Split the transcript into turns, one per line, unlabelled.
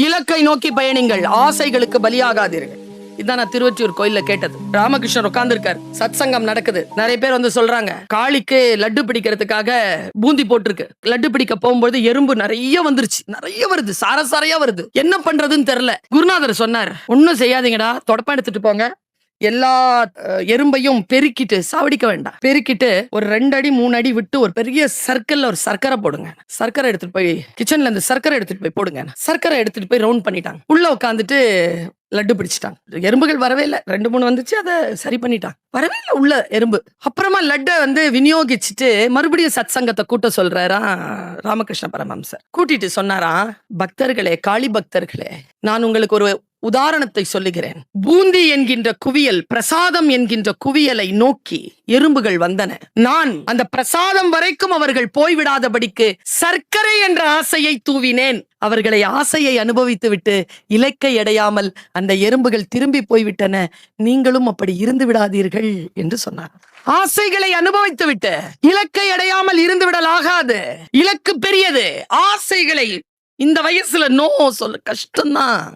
இலக்கை நோக்கி பயணிங்கள். ஆசைகளுக்கு பலியாகாதீர்கள். இதான் நான் திருவொற்றியூர் கோயில்ல கேட்டது. ராமகிருஷ்ணர் உட்கார்ந்திருக்கார். சத்சங்கம் நடக்குது. நிறைய பேர் வந்து சொல்றாங்க காளிக்கு லட்டு பிடிக்கிறதுக்காக பூந்தி போட்டிருக்கு. லட்டு பிடிக்க போகும்போது எறும்பு நிறைய வந்துருச்சு. நிறைய வருது. சாரசாரையா வருது. என்ன பண்றதுன்னு தெரியல. குருநாதர் சொன்னார் ஒன்னும் செய்யாதீங்கடா. தொடப்பம் எடுத்துட்டு போங்க. எல்லா எறும்பையும் பெருக்கிட்டு சாவடிக்க வேண்டாம். பெருக்கிட்டு ஒரு ரெண்டு அடி மூணு அடி விட்டு ஒரு பெரிய சர்க்கிள்ல ஒரு சர்க்கரை போடுங்க. சர்க்கரை எடுத்துட்டு போய் கிச்சன்ல இருந்து சர்க்கரை எடுத்துட்டு போய் போடுங்க. சர்க்கரை எடுத்துட்டு போய் ரவுண்ட் பண்ணிட்டாங்க. உள்ள உட்காந்துட்டு லட்டு பிடிச்சிட்டாங்க. எறும்புகள் வரவே இல்லை. ரெண்டு மூணு வந்துச்சு அதை சரி பண்ணிட்டாங்க. வரவே இல்லை உள்ள எறும்பு. அப்புறமா லட்டை வந்து விநியோகிச்சுட்டு மறுபடியும் சத் சங்கத்தை கூட்ட சொல்றாரா ராமகிருஷ்ண பரமம்சர் கூட்டிட்டு சொன்னாரா பக்தர்களே காளி பக்தர்களே நான் உங்களுக்கு ஒரு உதாரணத்தை சொல்லுகிறேன். பூந்தி என்கின்ற குவியல் பிரசாதம் என்கின்ற குவியலை நோக்கி எறும்புகள் வந்தன. நான் அந்த பிரசாதம் வரைக்கும் அவர்கள் போய்விடாதபடிக்கு சர்க்கரை என்ற ஆசையை தூவினேன். அவர்களை ஆசையை அனுபவித்து விட்டு இலக்கை அடையாமல் அந்த எறும்புகள் திரும்பி போய்விட்டன. நீங்களும் அப்படி இருந்து விடாதீர்கள் என்று சொன்னார். ஆசைகளை அனுபவித்து விட்டு இலக்கை அடையாமல் இருந்து விடலாகாது இலக்கு பெரியது. ஆசைகளை இந்த வயசுல நோ சொல்ல கஷ்டம்தான்.